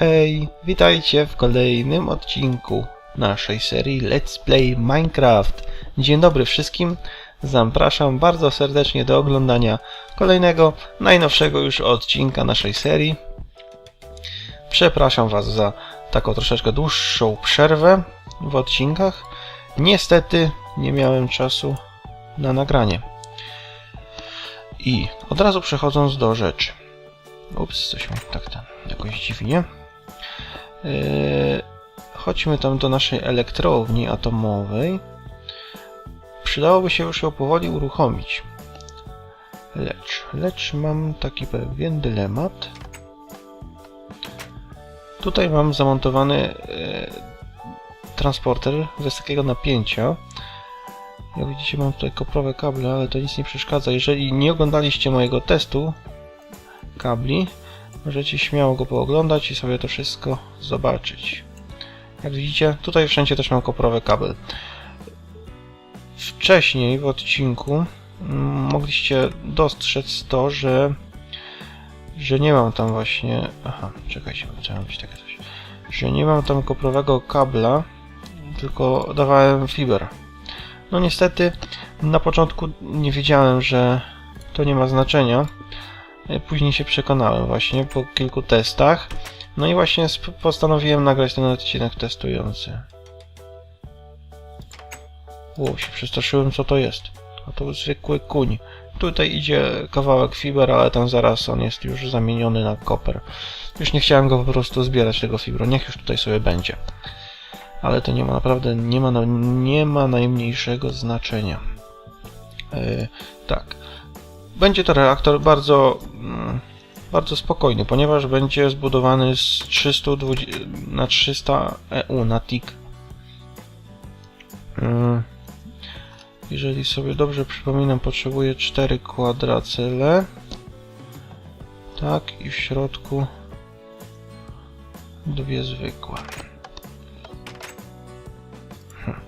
Hej, witajcie w kolejnym odcinku naszej serii Let's Play Minecraft. Dzień dobry wszystkim, zapraszam bardzo serdecznie do oglądania kolejnego, najnowszego już odcinka naszej serii. Przepraszam Was za taką troszeczkę dłuższą przerwę w odcinkach. Niestety nie miałem czasu na nagranie. I od razu przechodząc do rzeczy. Ups, coś mi tak tam jakoś dziwnie. Yy, chodźmy tam do naszej elektrowni atomowej. Przydałoby się już ją powoli uruchomić. Lecz, lecz mam taki pewien dylemat. Tutaj mam zamontowany yy, transporter wysokiego napięcia. Jak widzicie mam tutaj koprowe kable, ale to nic nie przeszkadza. Jeżeli nie oglądaliście mojego testu kabli, możecie śmiało go pooglądać i sobie to wszystko zobaczyć. Jak widzicie, tutaj wszędzie też mam koprowy kabel. Wcześniej w odcinku mm, mogliście dostrzec to, że że nie mam tam właśnie... Aha, czekajcie, chciałem być takie coś. Że nie mam tam koprowego kabla, tylko dawałem fiber. No niestety na początku nie wiedziałem, że to nie ma znaczenia. Później się przekonałem właśnie po kilku testach. No i właśnie postanowiłem nagrać ten odcinek testujący. O, się przestraszyłem co to jest. A to zwykły kuń. Tutaj idzie kawałek fiber, ale tam zaraz on jest już zamieniony na koper. Już nie chciałem go po prostu zbierać tego fibru. Niech już tutaj sobie będzie. Ale to nie ma naprawdę, nie ma, nie ma najmniejszego znaczenia. Yy, tak. Będzie to reaktor bardzo, mm, bardzo spokojny, ponieważ będzie zbudowany z 320 na 300 EU na TIC. Mm, Jeżeli sobie dobrze przypominam, potrzebuję 4 kwadracyle. Tak, i w środku dwie zwykłe. Hm.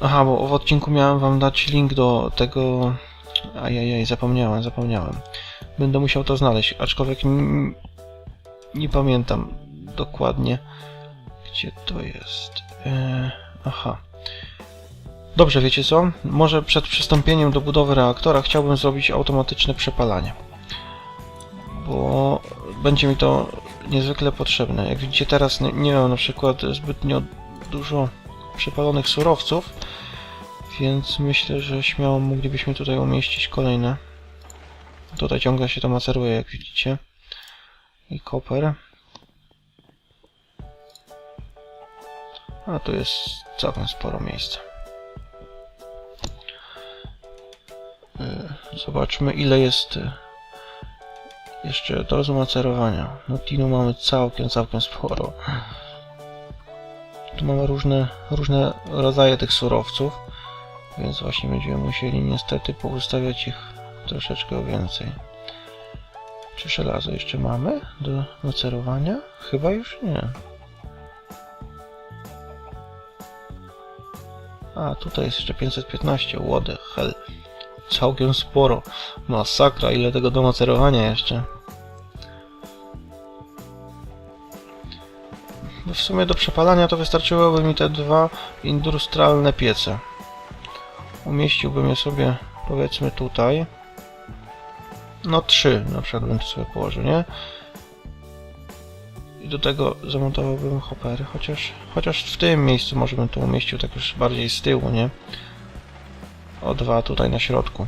Aha, bo w odcinku miałem wam dać link do tego Ajajaj, zapomniałem, zapomniałem. Będę musiał to znaleźć, aczkolwiek nie pamiętam dokładnie, gdzie to jest. Eee, aha. Dobrze, wiecie co? Może przed przystąpieniem do budowy reaktora chciałbym zrobić automatyczne przepalanie. Bo będzie mi to niezwykle potrzebne. Jak widzicie teraz nie, nie mam na przykład zbytnio dużo przepalonych surowców, więc myślę, że śmiało moglibyśmy tutaj umieścić kolejne. Tutaj ciągle się to maceruje, jak widzicie. I koper. A tu jest całkiem sporo miejsca. Yy, Zobaczmy ile jest yy, jeszcze do zmacerowania. No tinu mamy całkiem, całkiem sporo. Tu mamy różne, różne rodzaje tych surowców. Więc właśnie będziemy musieli niestety poustawiać ich troszeczkę więcej. Czy żelazo jeszcze mamy do macerowania? Chyba już nie. A, tutaj jest jeszcze 515, what the hell. Całkiem sporo. Masakra, ile tego do macerowania jeszcze. W sumie do przepalania to wystarczyłoby mi te dwa industrialne piece. Umieściłbym je sobie powiedzmy tutaj. No trzy na przykład bym sobie położył, nie? I do tego zamontowałbym hoppery, chociaż, chociaż w tym miejscu może bym to umieścił tak już bardziej z tyłu, nie? O dwa tutaj na środku.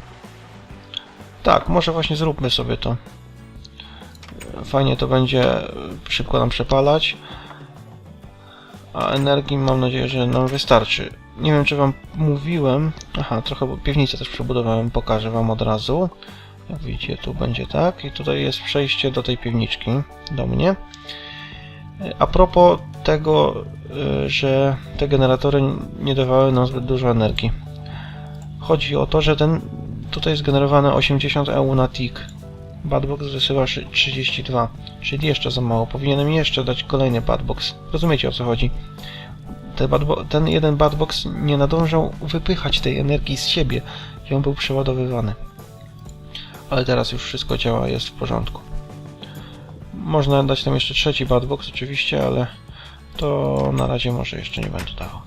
Tak, może właśnie zróbmy sobie to. Fajnie to będzie szybko nam przepalać. A energii mam nadzieję, że nam wystarczy. Nie wiem, czy wam mówiłem. Aha, trochę piwnicę też przebudowałem, pokażę wam od razu. Jak widzicie, tu będzie tak. I tutaj jest przejście do tej piwniczki, do mnie. A propos tego, y, że te generatory nie dawały nam zbyt dużo energii. Chodzi o to, że ten tutaj jest generowane 80 EU na tick. Badbox wysyła szy- 32, czyli jeszcze za mało. Powinienem jeszcze dać kolejny badbox. Rozumiecie o co chodzi? Ten jeden badbox nie nadążał wypychać tej energii z siebie i on był przeładowywany. Ale teraz już wszystko działa, jest w porządku. Można dać tam jeszcze trzeci badbox oczywiście, ale to na razie może jeszcze nie będę dawał.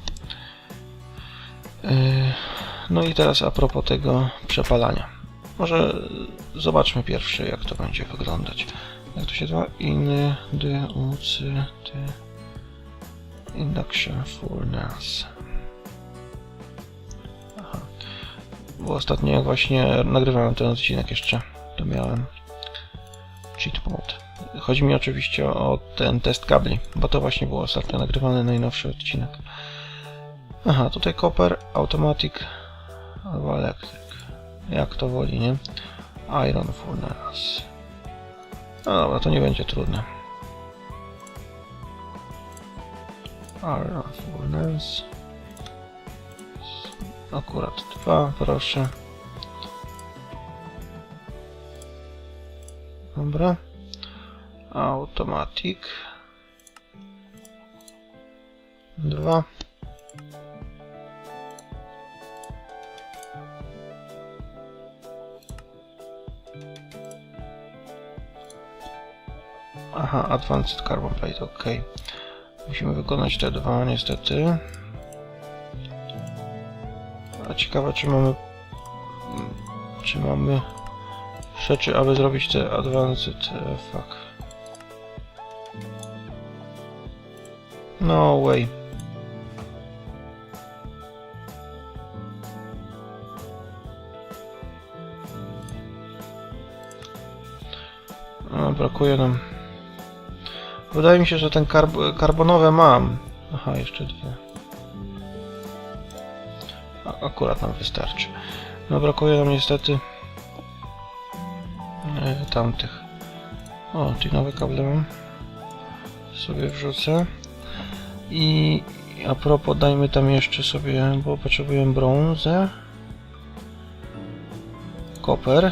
Yy, No i teraz a propos tego przepalania. Może zobaczmy pierwszy jak to będzie wyglądać. Jak to się nazywa? In the UC the induction furnace. Aha. Bo ostatnio jak właśnie nagrywałem ten odcinek jeszcze, to miałem cheat mode. Chodzi mi oczywiście o ten test kabli, bo to właśnie było ostatnio nagrywany najnowszy odcinek. Aha, tutaj copper, automatic albo electric. Jak to woli, nie? Iron furnace. No dobra, to nie będzie trudne. Iron furnace. Akurat dwa, proszę. Dobra. Automatic. Dwa. Aha, Advanced Carbon Plate, ok. Musimy wykonać te dwa, niestety. A ciekawe, czy mamy... Czy mamy rzeczy, aby zrobić te Advanced... e, Fuck. No way. A, brakuje nam... Wydaje mi się, że ten karb karbonowe mam. Aha, jeszcze dwie. A, akurat nam wystarczy. No brakuje nam niestety e, tamtych. O, te nowe kable mam. Sobie wrzucę. I a propos dajmy tam jeszcze sobie, bo potrzebujemy brązę. Koper.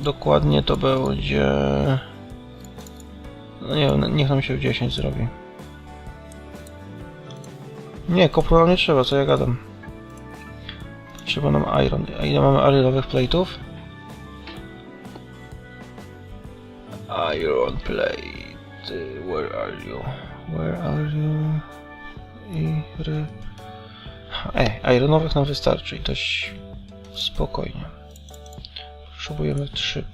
Dokładnie to będzie... No nie wiem, niech nam się w 10 zrobi. Nie, kopru nie trzeba, co ja gadam. Trzeba nam iron. A ile mamy ironowych plate'ów? Iron plate. Where are you? Where are you? Iry... Ej, ironowych nam wystarczy i dość spokojnie. Potrzebujemy 3.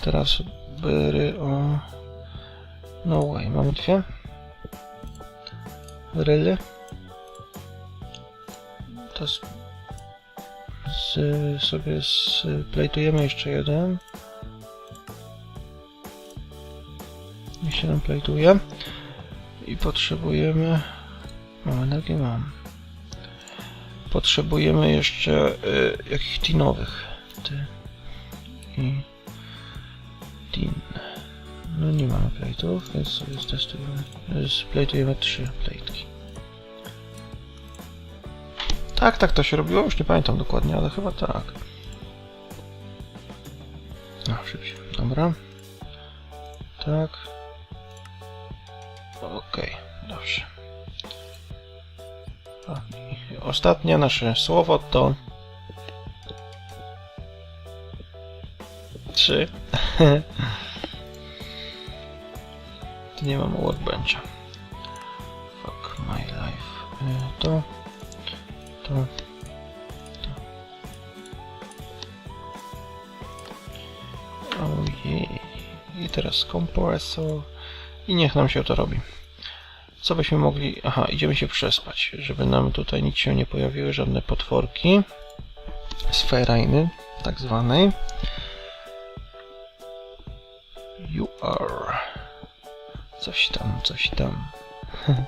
Teraz byry o... No way, mamy dwie. Ryly. To z, z, sobie splejtujemy jeszcze jeden. Niech się nam plejtuje. I potrzebujemy... Mam energię, mam. Potrzebujemy jeszcze y, jakichś tinowych. Ty. I... No nie mamy plate'ów, więc sobie zdecydujemy. Splejtujemy trzy plejtki. Tak, tak to się robiło, już nie pamiętam dokładnie, ale chyba tak. No, szybciej. Dobra. Tak. Okej, dobrze. A, i Ostatnie nasze słowo to... Trzy. Nie mam workbencha. Fuck my life. Y, To, to, to. Ojej. I teraz kompresor. I niech nam się to robi. Co byśmy mogli... Aha, idziemy się przespać, żeby nam tutaj nic się nie pojawiły, żadne potworki. Sferajny, tak zwanej. You are... Coś tam, coś tam.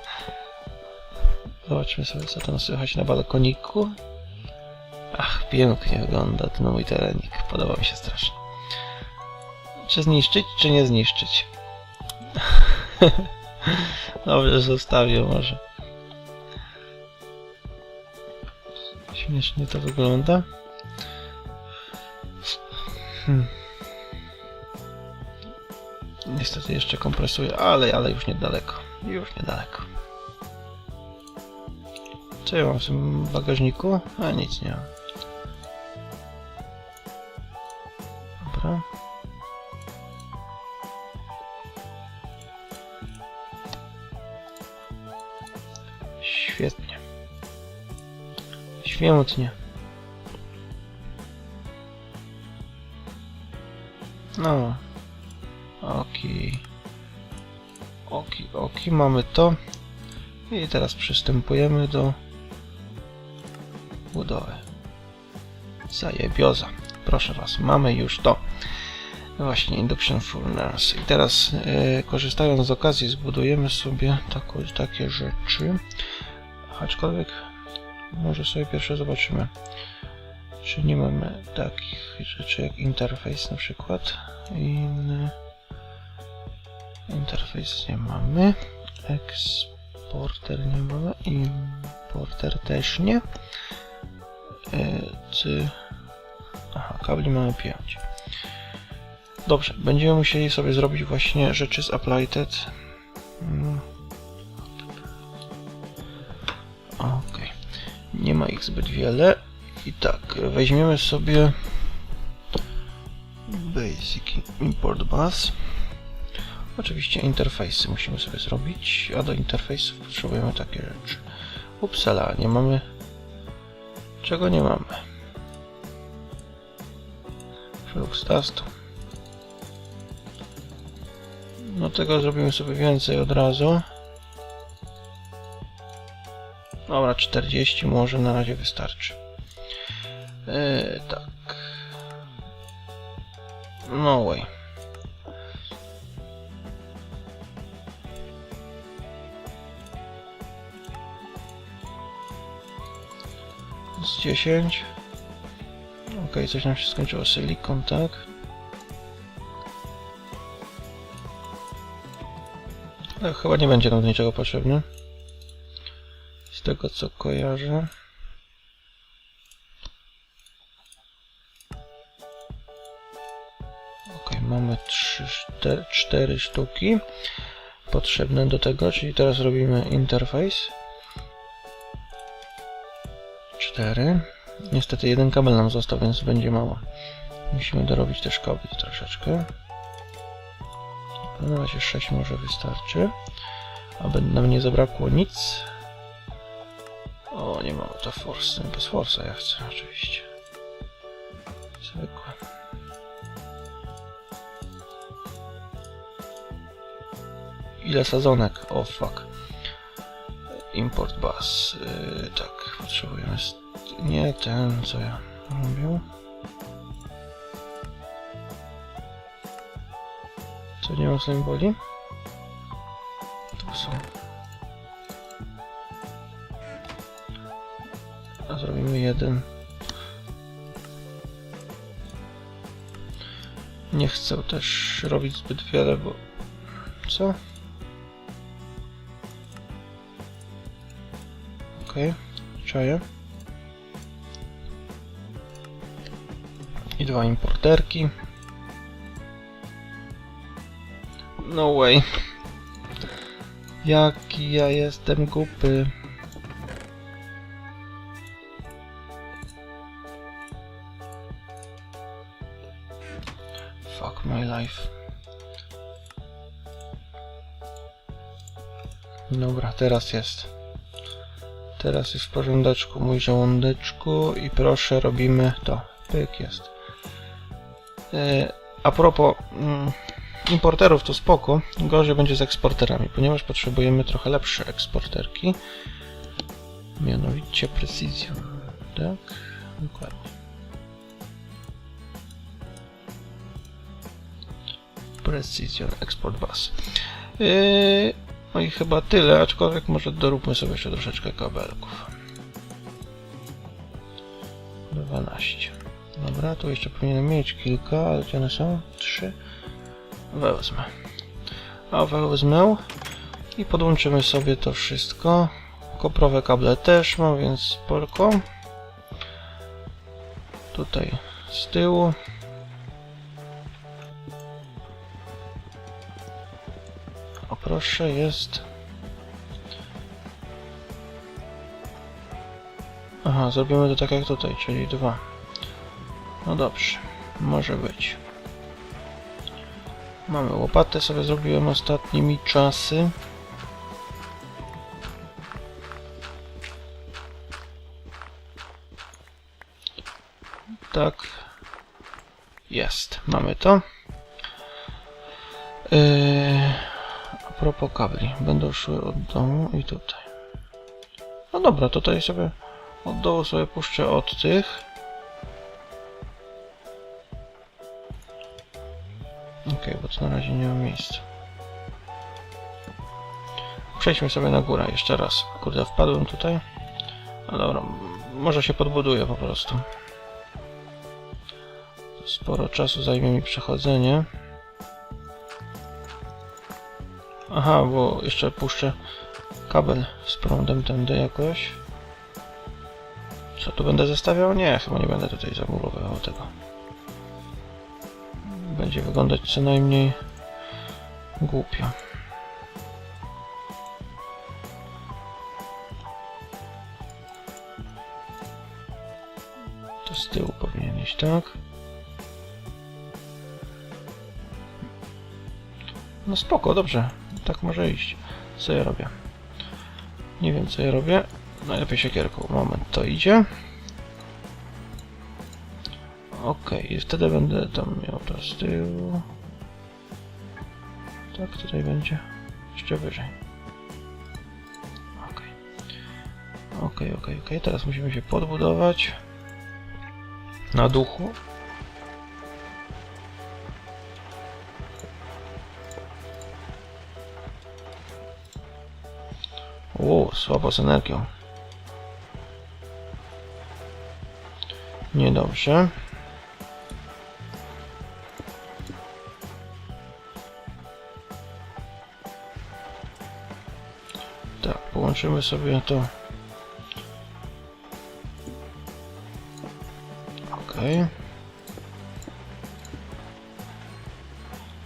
Zobaczmy sobie, co tam słychać na balkoniku. Ach, pięknie wygląda ten mój terenik. Podoba mi się strasznie. Czy zniszczyć, czy nie zniszczyć? Dobrze, zostawię może. Śmiesznie to wygląda. Hmm. Niestety jeszcze kompresuje, ale, ale już niedaleko. Już niedaleko. Co ja mam w tym bagażniku? A nic nie mam. Dobra. Świetnie. Świetnie. Mamy to. I teraz przystępujemy do budowy. Zajebioza. Proszę Was, mamy już to. Właśnie, Induction Furnace. I teraz, e, korzystając z okazji, zbudujemy sobie taką, takie rzeczy. Aczkolwiek, może sobie pierwsze zobaczymy, czy nie mamy takich rzeczy jak interfejs na przykład. In... Interfejs nie mamy. Eksporter nie mamy. Importer też nie. E, Ty... Aha, kabli mamy 5. Dobrze, będziemy musieli sobie zrobić właśnie rzeczy z Applied. Mm. Okej. Nie ma ich zbyt wiele. I tak, weźmiemy sobie Basic Import Bus. Oczywiście interfejsy musimy sobie zrobić, a do interfejsów potrzebujemy takie rzeczy. Upsala, nie mamy... Czego nie mamy? Flux Dustu. No tego zrobimy sobie więcej od razu. Dobra, 40 może na razie wystarczy. Eee, tak. No way. 10. Ok, coś nam się skończyło. Silikon, tak? Ale chyba nie będzie nam do niczego potrzebny. Z tego co kojarzę. Ok, mamy 3, 4, 4 sztuki potrzebne do tego, czyli teraz robimy interfejs. 4. Niestety jeden kabel nam został, więc będzie mało. Musimy dorobić też kabli troszeczkę. Na razie 6 może wystarczy. Aby nam nie zabrakło nic. O, nie ma to force. Bez force'a ja chcę oczywiście. Zwykłe. Ile sadzonek? O fuck. Import bus. Yy, tak, potrzebujemy... Nie ten, co ja robił. Co nie mam symboli? Tu są. A zrobimy jeden. Nie chcę też robić zbyt wiele, bo... Co? Okej, czaję. I dwa importerki. No way. Jaki ja jestem głupy. Fuck my life. Dobra, teraz jest. Teraz jest w porządeczku mój żołądeczku i proszę robimy to. Pyk jest. E, a propos mm, importerów to spoko, gorzej będzie z eksporterami, ponieważ potrzebujemy trochę lepsze eksporterki. Mianowicie Precision. Tak? Dokładnie. Precision Export Bus. Yy, no i chyba tyle, aczkolwiek może doróbmy sobie jeszcze troszeczkę kabelków. 12. Dobra, tu jeszcze powinienem mieć kilka, ale gdzie one są? Trzy. Wezmę. A wezmę i podłączymy sobie to wszystko. Koprowe kable też mam, więc spoko. Tutaj z tyłu. O proszę, jest. Aha, zrobimy to tak jak tutaj, czyli dwa. No dobrze, może być. Mamy łopatę, sobie zrobiłem ostatnimi czasy. Tak. Jest, mamy to. Yy, a propos kabli, będą szły od domu i tutaj. No dobra, tutaj sobie od dołu sobie puszczę od tych. Razie nie ma miejsca. Przejdźmy sobie na górę jeszcze raz. Kurde, wpadłem tutaj. No dobra, może się podbuduję po prostu. Sporo czasu zajmie mi przechodzenie. Aha, bo jeszcze puszczę kabel z prądem tędy jakoś. Co tu będę zestawiał? Nie, chyba nie będę tutaj zamurowywał tego. Będzie wyglądać co najmniej głupio. To z tyłu powinien iść, tak? No spoko, dobrze. Tak może iść. Co ja robię? Nie wiem co ja robię. Najlepiej siekierką. Moment, to idzie. Okej, i wtedy będę tam miał to z tyłu. Tak, tutaj będzie. Jeszcze wyżej. Okej. Okej, okej, okej. Teraz musimy się podbudować. Na duchu. O, słabo z energią. Niedobrze. Połączymy sobie to. Okej.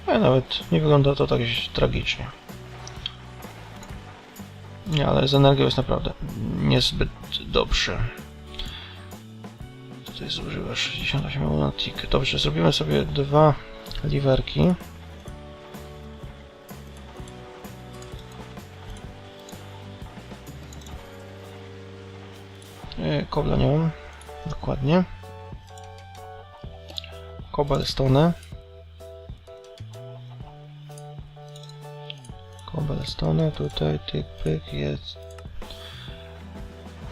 Ale nawet nie wygląda to tak tragicznie. Nie, ale z energią jest naprawdę niezbyt dobrze. Tutaj zużywa 68 lunatik. Dobrze, zrobimy sobie dwa liwerki. Kobla nie mam. Dokładnie. Cobblestone. Cobblestone, tutaj tyk pyk jest.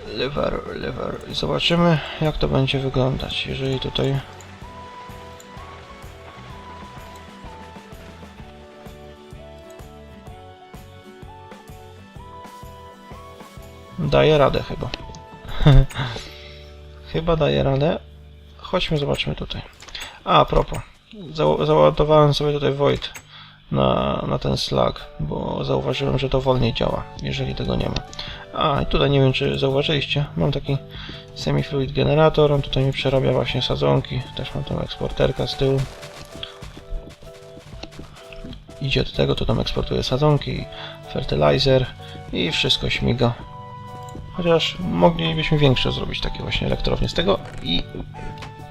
Lever, lever. I zobaczymy jak to będzie wyglądać, jeżeli tutaj daje radę chyba. chyba daje radę. Chodźmy, zobaczmy tutaj. A, propos. Za załadowałem sobie tutaj Void na, na ten slag, bo zauważyłem, że to wolniej działa, jeżeli tego nie ma. A, i tutaj nie wiem, czy zauważyliście, mam taki semi-fluid generator, on tutaj mi przerabia właśnie sadzonki, też mam tą eksporterkę z tyłu. Idzie od tego, to tam eksportuje sadzonki, fertilizer i wszystko śmiga. Chociaż moglibyśmy większe zrobić takie właśnie elektrownie z tego i,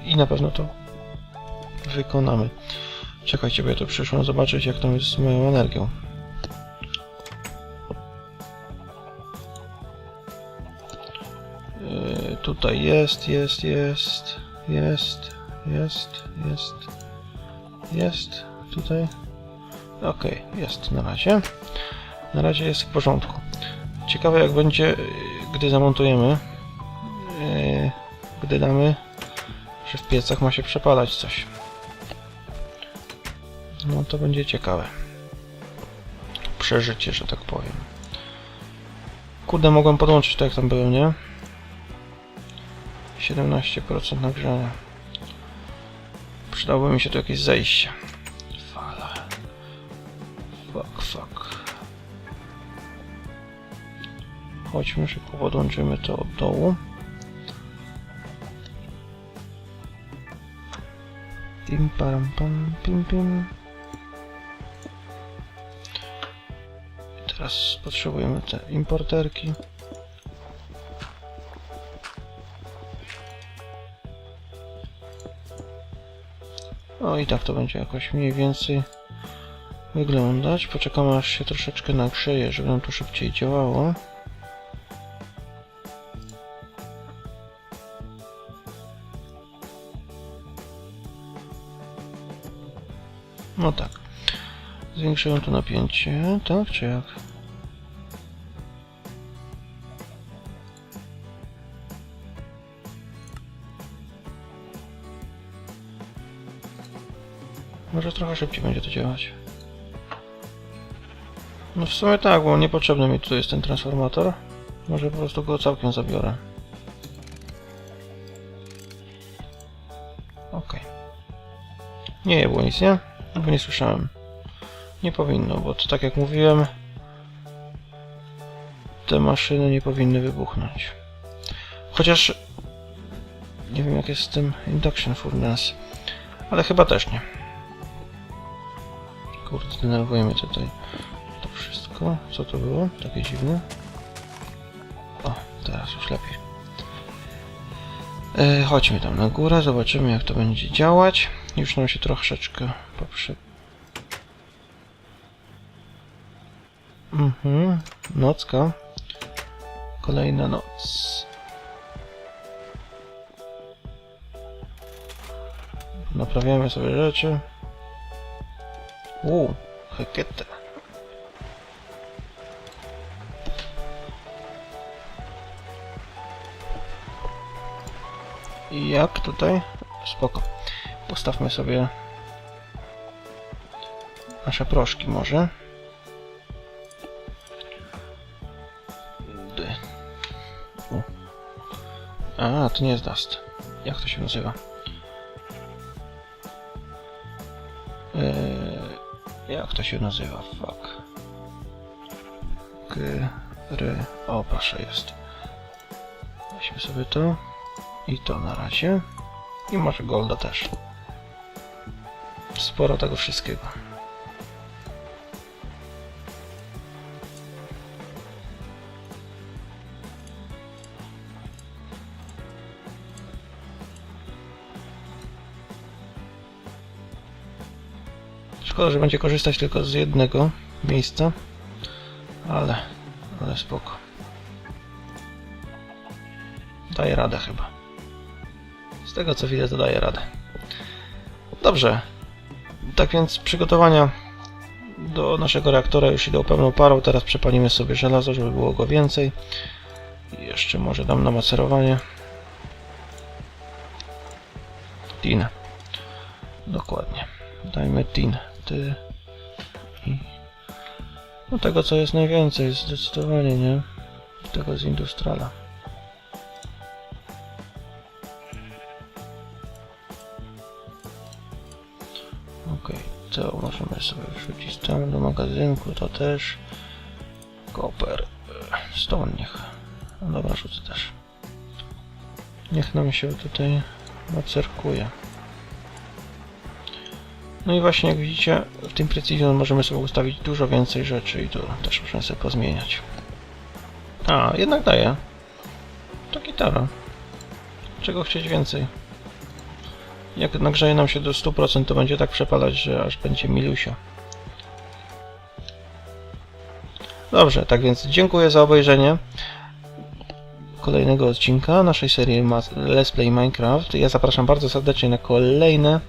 i na pewno to wykonamy. Czekajcie, bo ja tu przyszłem zobaczyć jak tam jest z moją energią. Yy, tutaj jest, jest, jest, jest, jest, jest, jest, tutaj. Okej, jest na razie. Na razie jest w porządku. Ciekawe jak będzie, gdy zamontujemy, yy, gdy damy, że w piecach ma się przepalać coś. No to będzie ciekawe. Przeżycie, że tak powiem. Kurde, mogłem podłączyć to jak tam było, nie? 17% nagrzania. Przydałoby mi się tu jakieś zejście. Chodźmy szybko, podłączymy to od dołu. Pim param pam, pim pim. Teraz potrzebujemy te importerki. O i tak to będzie jakoś mniej więcej wyglądać. Poczekamy aż się troszeczkę nagrzeje, żeby nam to szybciej działało. No tak. Zwiększyłem tu napięcie, tak czy jak? Może trochę szybciej będzie to działać. No w sumie tak, bo niepotrzebny mi tu jest ten transformator. Może po prostu go całkiem zabiorę. Okej. Nie jebło nic, nie? Nie słyszałem. Nie powinno, bo to tak jak mówiłem, te maszyny nie powinny wybuchnąć. Chociaż nie wiem jak jest z tym induction furnace, ale chyba też nie. Kurde, denerwuje mnie tutaj to wszystko. Co to było? Takie dziwne. O, teraz już lepiej. E, chodźmy tam na górę, zobaczymy jak to będzie działać. Już nam się troszeczkę poprze... Mhm, nocka. Kolejna noc. Naprawiamy sobie rzeczy. Uuu, heketa. I jak tutaj? Spoko. Postawmy sobie nasze proszki może. D. A, to nie jest dust. Jak to się nazywa? Eee, jak to się nazywa? Fuck. G, R. O, proszę, jest. Weźmy sobie to. I to na razie. I może golda też. Sporo tego wszystkiego. Szkoda, że będzie korzystać tylko z jednego miejsca, ale, ale spoko. Daje radę chyba. Z tego co widzę, to daje radę. Dobrze. Tak więc przygotowania do naszego reaktora już idą pełną parą. Teraz przepalimy sobie żelazo, żeby było go więcej. I jeszcze może dam na macerowanie. Tin. Dokładnie. Dajmy tin. Ty. I... No tego co jest najwięcej, zdecydowanie, nie? Tego z Industrala. Sobie wrzucić tam do magazynku, to też. Koper. e, Stone niech. No dobra, rzucę też. Niech nam się tutaj macerkuje. No i właśnie jak widzicie, w tym Precision możemy sobie ustawić dużo więcej rzeczy i to też możemy sobie pozmieniać. A, jednak daje. To gitara. Czego chcieć więcej? Jak nagrzeje nam się do 100%, to będzie tak przepalać, że aż będzie milusio. Dobrze, tak więc dziękuję za obejrzenie kolejnego odcinka naszej serii Let's Play Minecraft. Ja zapraszam bardzo serdecznie na kolejne.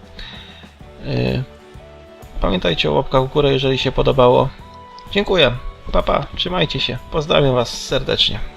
Yy, Pamiętajcie o łapkach w górę, jeżeli się podobało. Dziękuję. Papa, trzymajcie się. Pozdrawiam Was serdecznie.